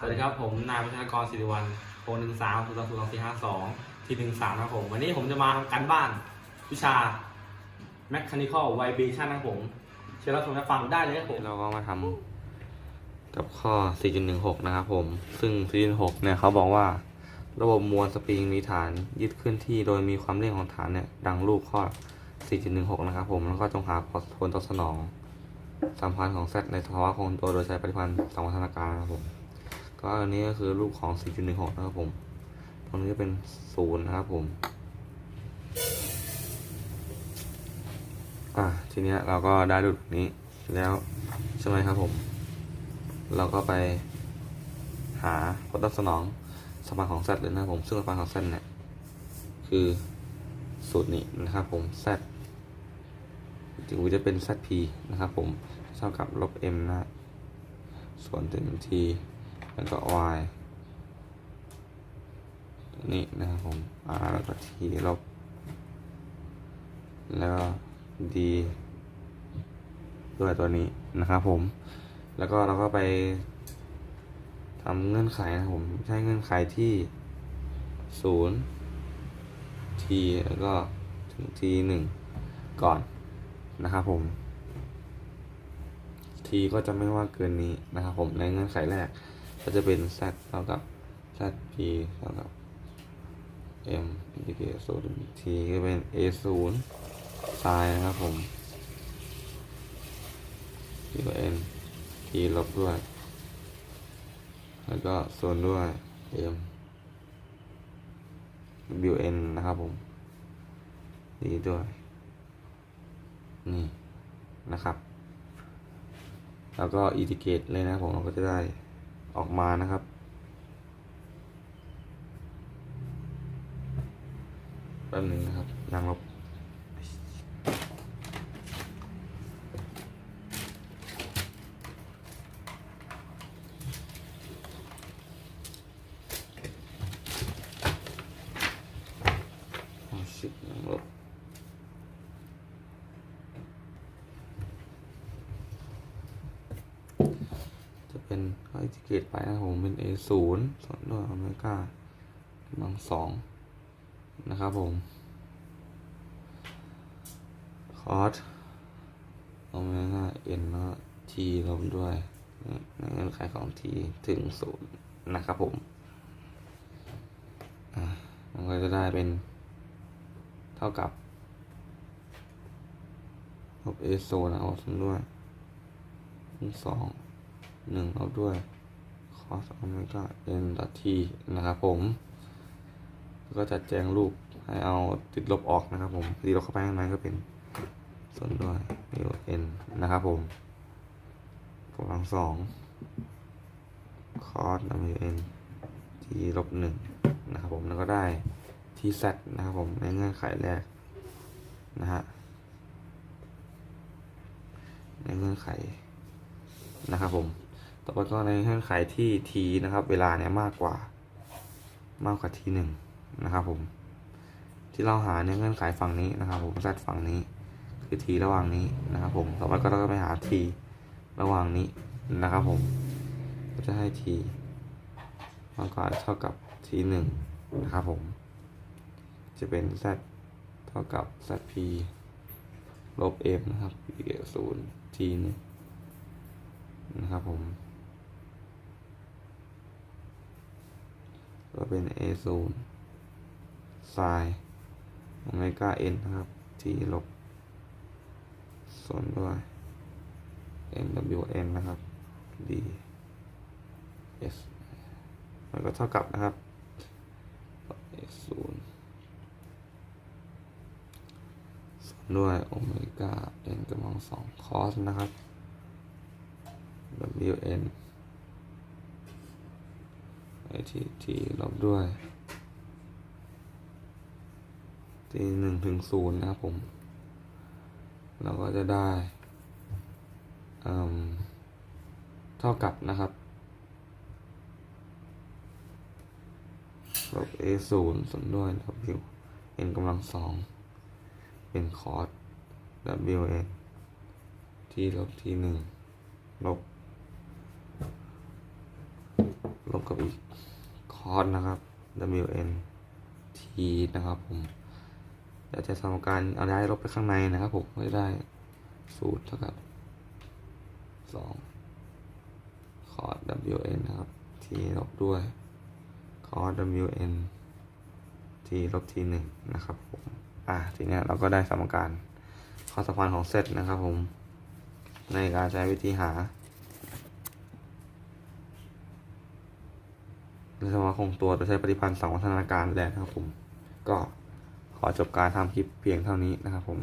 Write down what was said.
สวัสดีครับผมนายพัฒนากรศิริวัลโทรหนึ่งสามศูนย์สองศูนย์สองสี่ห้าสองทีหนึ่งสามนะครับผม วันนี้ผมจะมาทำการบ้านวิชา Mechanical Vibration นะครับผม เชิญรับชมรับฟังได้เลยครับผม เราก็มาทำกับข้อ 4.16 นะครับผม ซึ่ง 4.6 เนี่ยเขาบอกว่า ระบบมวลสปริงมีฐานยึดเคลื่อนที่โดยมีความเร่งของฐานเนี่ย ดังรูปข้อ 4.16 นะครับผม แล้วก็จงหาผลตอบสนองสัมพันธ์ของ Z ในสภาวะคงตัวโดยใช้ปฏิพันธ์สองวัฒนาการนะครับผม ก็อันนี้ก็คือรูปของ 4.16 นะครับผม ตรงนี้จะเป็น0นย์นะครับผม อะทีนี้เราก็ได้รูปนี้แล้วใช่ไหมครับผม เราก็ไปหาผลตอบสนองสมพันธ์ของ Z เลยนะครับผม ซึ่งสมพันธ์ของ Z เนี่ยคือสูตรนี้นะครับผม Z ถึงจะเป็น ZP นะครับผมเท่ากับลบ M นะ ส่วนถึง T แล้วก็ Y นี่นะครับผม R แล้วก็ T ลบ แล้วก็ D ด้วยตัวนี้นะครับผม แล้วก็เราก็ไปทำเงื่อนไขนะครับผม ใช้เงื่อนไขที่ 0 T แล้วก็ถึง T 1ก่อนนะครับผม T ก็จะไม่ว่าเกินนี้นะครับผมในเงื่อนไขแรก ก็จะเป็น Z เท่ากับ ZP เท่ากับ M อินทิเกตศูนย์ T ก็เป็น A 0ไซน์นะครับผม T กับ N T ลบด้วย แล้วก็ส่วนด้วย M W N นะครับผมดีด้วย นี่นะครับ แล้วก็อินทิเกรตเลยนะผมเราก็จะได้ ออกมานะครับ แป๊บหนึ่งนะครับยางลบโอ้ชิบยางลบจะ เป็นก็อินทิเกตไปนะครับผมเป็น A ศูนย์ส่วนด้วยโอเมก้ากำลังสองนะครับผมคอสโอเมก้าเอ็นแล้วทีลบด้วยในเงื่อนไขของทีถึงศูนย์นะครับผมมันก็จะได้เป็นเท่ากับลบเอโซนะเอาสมด้วยสอง หนึ่งลบด้วยคอสโอเมก้าเอ็นดอททีนะครับผมแล้วก็จัดแจงรูปให้เอาติดลบออกนะครับผมตีลบเข้าไปข้างในก็เป็นส่วนด้วย u n นะครับผมกำลังสองคอส w n ที่ลบหนึ่งนะครับผมแล้วก็ได้ที่ z นะครับผมในเงื่อนไขแรกนะฮะในเงื่อนไขนะครับผม ต่อไปก็ในเงื่อนไขที่ t นะครับ เวลาเนี่ยมากกว่ามากกว่า t หนึ่งนะครับผม ที่เราหาเนี่ยเงื่อนไขฝั่งนี้นะครับผม z ฝั่งนี้ คือ t ระหว่างนี้นะครับผมต่อไปก็เราก็ไปหา t ระหว่างนี้นะครับผมก็จะให้ t มากกว่าเท่ากับ t หนึ่งนะครับผม จะเป็น z เท่ากับ zp ลบ m นะครับ e ศูนย์ t หนึ่งนะครับผม ก็เป็น a ศูนย์ไซน์โอเมก้า n นะครับ t ลบส่วนด้วย n w n นะครับ d s มันก็เท่ากับนะครับ a ศูนย์ส่วนด้วยโอเมก้า n กำลังสองคอสนะครับ w n ไอ ทีทีลบด้วยทีหนึ่งถึงศูนย์นะครับผม เราก็จะได้ เท่ากับนะครับลบ a ศูนย์ส่วนด้วย w n กำลังสองเป็นคอส w n ที่ลบที่หนึ่งลบ บกับอีกค อร์สนะครับ wn t นะครับผมเดี๋ยวจะทำการเอาย้ายลบไปข้างในนะครับผมก็จะได้สูตรเท่ากับสองคอร์ส wn นะครับ t ลบด้วยคอร์ส wn t ลบ t หนึ่งนะครับผมอะทีนี้เราก็ได้สมการข้อสมพันธ์ของเซตนะครับผม ในการใช้วิธีหา ใน สมาคงตัวจะใช้ปฏิพันธ์สองวัฒนาการแล้วนะครับผม ก็ขอจบการทำคลิปเพียงเท่านี้นะครับผม